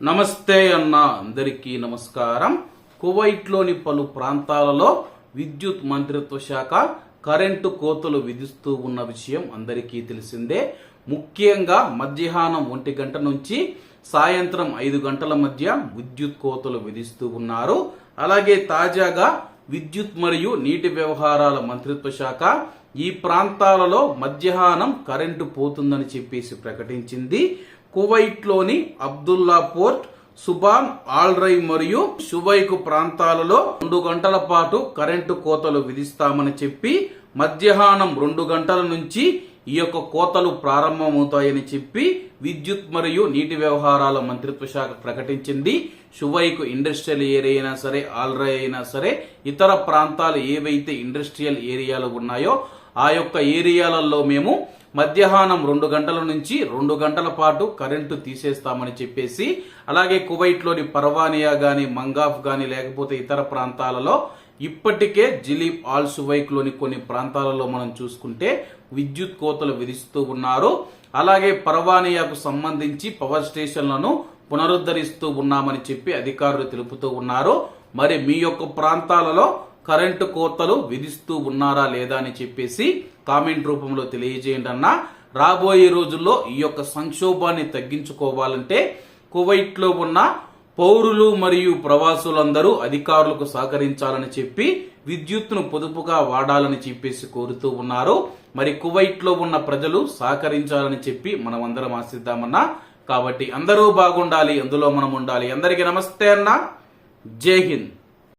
నమస్తే అన్న అందరికీ నమస్కారం. కువైట్లోని పలు ప్రాంతాలలో విద్యుత్ మంత్రిత్వ శాఖ కరెంటు కోతలు విధిస్తూ ఉన్న విషయం అందరికీ తెలిసిందే. ముఖ్యంగా మధ్యాహ్నం ఒంటి గంట నుంచి సాయంత్రం ఐదు గంటల మధ్య విద్యుత్ కోతలు విధిస్తూ ఉన్నారు. అలాగే తాజాగా విద్యుత్ మరియు నీటి వ్యవహారాల మంత్రిత్వ శాఖ ఈ ప్రాంతాలలో మధ్యాహ్నం కరెంటు పోతుందని చెప్పేసి ప్రకటించింది. కువైట్లోని Abdullah port Subhan Al Rai మరియు షుబైకు ప్రాంతాలలో రెండు గంటల పాటు కరెంటు కోతలు విధిస్తామని చెప్పి మధ్యాహ్నం రెండు గంటల నుంచి ఈ యొక్క కోతలు ప్రారంభమవుతాయని చెప్పి విద్యుత్ మరియు నీటి వ్యవహారాల మంత్రిత్వ శాఖ ప్రకటించింది. షువైకు ఇండస్ట్రియల్ ఏరియా అయినా సరే ఆల్రై అయినా సరే ఇతర ప్రాంతాలు ఏవైతే ఇండస్ట్రియల్ ఏరియాలు ఉన్నాయో ఆ యొక్క ఏరియాలలో మేము మధ్యాహ్నం రెండు గంటల నుంచి రెండు గంటల పాటు కరెంటు తీసేస్తామని చెప్పేసి అలాగే కువైట్లోని పర్వానియా కానీ మంగాఫ్ కానీ లేకపోతే ఇతర ప్రాంతాలలో ఇప్పటికే జిలీప్ ఆల్ సువైక్లోని కొన్ని ప్రాంతాలలో మనం చూసుకుంటే విద్యుత్ కోతలు విధిస్తూ ఉన్నారు. అలాగే పర్వానియాకు సంబంధించి పవర్ స్టేషన్లను పునరుద్ధరిస్తూ ఉన్నామని చెప్పి అధికారులు తెలుపుతూ ఉన్నారు. మరి మీ యొక్క ప్రాంతాలలో కరెంటు కోతలు విధిస్తూ ఉన్నారా లేదా అని చెప్పేసి కామెంట్ రూపంలో తెలియజేయండి అన్న. రాబోయే రోజుల్లో ఈ యొక్క సంక్షోభాన్ని తగ్గించుకోవాలంటే కువైట్లో ఉన్న పౌరులు మరియు ప్రవాసులందరూ అధికారులకు సహకరించాలని చెప్పి విద్యుత్తును పొదుపుగా వాడాలని చెప్పేసి కోరుతూ ఉన్నారు. మరి కువైట్లో ఉన్న ప్రజలు సహకరించాలని చెప్పి మనం అందరం ఆశిద్దామన్నా. కాబట్టి అందరూ బాగుండాలి అందులో మనం ఉండాలి. అందరికీ నమస్తే అన్న. జై హింద్.